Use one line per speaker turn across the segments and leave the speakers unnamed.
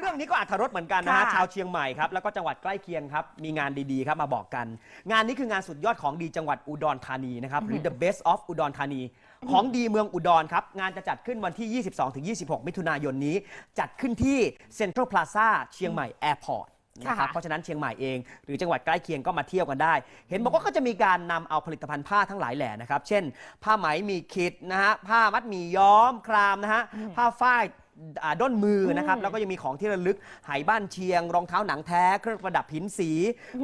เรื่องนี้ก็อัธรสเหมือนกันนะฮะ
ค่ะ
ชาวเชียงใหม่ครับแล้วก็จังหวัดใกล้เคียงครับมีงานดีๆครับมาบอกกัน งานนี้คืองานสุดยอดของดีจังหวัดอุดรธานีนะครับหรือ the best of อุดรธานี ของดีเมืองอุดรครับงานจะจัดขึ้นวันที่ 22-26 มิถุนายนนี้ จัดขึ้นที่เซ็นทรัลพลาซ่าเชียงใหม่แอร์พอร์ตนะครับ
ค่ะ
เพราะฉะนั้นเชียงใหม่เองหรือจังหวัดใกล้เคียงก็มาเที่ยวกันได้ เห็นบอกว่าก็จะมีการนำเอาผลิตภัณฑ์ผ้าทั้งหลายแหล่นะครับ เช่น ผ้าไหมมีคิดนะฮะผ้ามัดหมี่ย้อมครามนะฮะผ้าฝ้ายอ่า ด้นมือนะครับ แล้วก็ยังมีของที่ระลึกไหบ้านเชียง รองเท้าหนังแท้ เครื่องประดับหินสี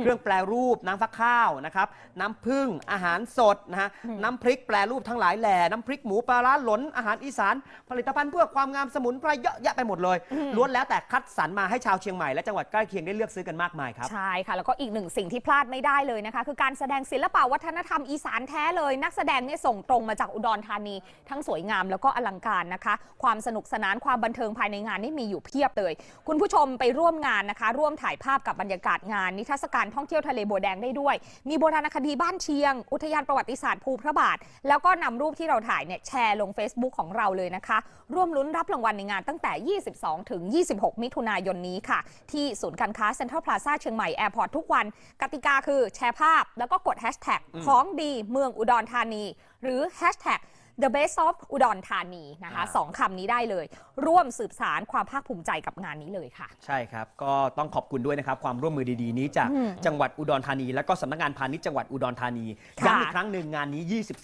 เครื่องแปรรูปน้ำฟักข้าวนะครับ น้ำผึ้งอาหารสดนะฮะน้ำพริกแปรรูปทั้งหลายแหล่น้ำพริกหมูปลาร้าหลนอาหารอีสาน ผลิตภัณฑ์เพื่อความงามสมุนไพรเยอะแยะไปหมดเลยล้วนแล้วแต่คัดสรรมาให้ชาวเชียงใหม่และจังหวัดใกล้เคียงได้เลือกซื้อกันมากมายครับ
ใช่ค่ะแล้วก็อีกหนึ่งสิ่งที่พลาดไม่ได้เลยนะคะ คือการแสดงศิลปะวัฒนธรรมอีสานแท้เลย นักแสดงเนี่ยส่งตรงมาจากอุดรธานี ทั้งสวยงามแล้วก็อลังการนะคะ ความสนุกสนานความบันเทิงภายในงานนี่มีอยู่เพียบเลย คุณผู้ชมไปร่วมงานนะคะ ร่วมถ่ายภาพกับบรรยากาศงาน นิทรรศการท่องเที่ยวทะเลบัวแดงได้ด้วย มีโบราณคดีบ้านเชียง อุทยานประวัติศาสตร์ภูพระบาท แล้วก็นำรูปที่เราถ่ายเนี่ยแชร์ลง Facebook ของเราเลยนะคะ ร่วมลุ้นรับรางวัลในงานตั้งแต่ 22 ถึง 26 มิถุนายนนี้ค่ะ ที่ศูนย์การค้าเซ็นทรัลพลาซ่าเชียงใหม่แอร์พอร์ตทุกวัน กติกาคือแชร์ภาพ แล้วก็กดแฮชแท็กของดีเมืองอุดรธานี หรือแฮชแท็ก The Best of อุดรธานีนะคะ
อ่า
สองคำนี้ได้เลย ร่วมสืบสารความภาคภูมิใจกับงานนี้เลยค่ะ
ใช่ครับ ก็ต้องขอบคุณด้วยนะครับความร่วมมือดีๆ นี้จาก
อืม
จังหวัดอุดรธานี และก็สำนักงานพาณิชย์จังหวัดอุดรธานี
ค่ะ
ย้ำอีกครั้งหนึ่งงานนี้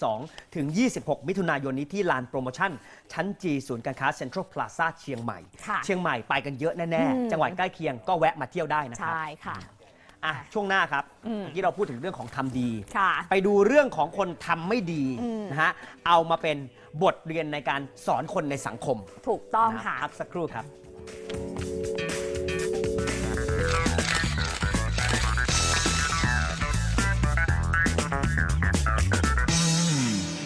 22 ถึง 26 มิถุนายนนี้ที่ลานโปรโมชั่น ชั้นจีศูนย์การค้าเซ็นทรัลพลาซ่าเชียงใหม่
ค่ะ
เชียงใหม่ไปกันเยอะแน่
อืม
ๆจังหวัดใกล้เคียงก็แวะมาเที่ยวได้นะครับ
ใช่ค่ะ
อะช่วงหน้าครับ
อืม
เมื่อกี้เราพูดถึงเรื่องของทำดี
ค่ะ
ไปดูเรื่องของคนทำไม่ดี
อืม
นะฮะเอามาเป็นบทเรียนในการสอนคนในสังคม
ถูกต้อง
นะ
ค่ะ
พักสักครู่ครับ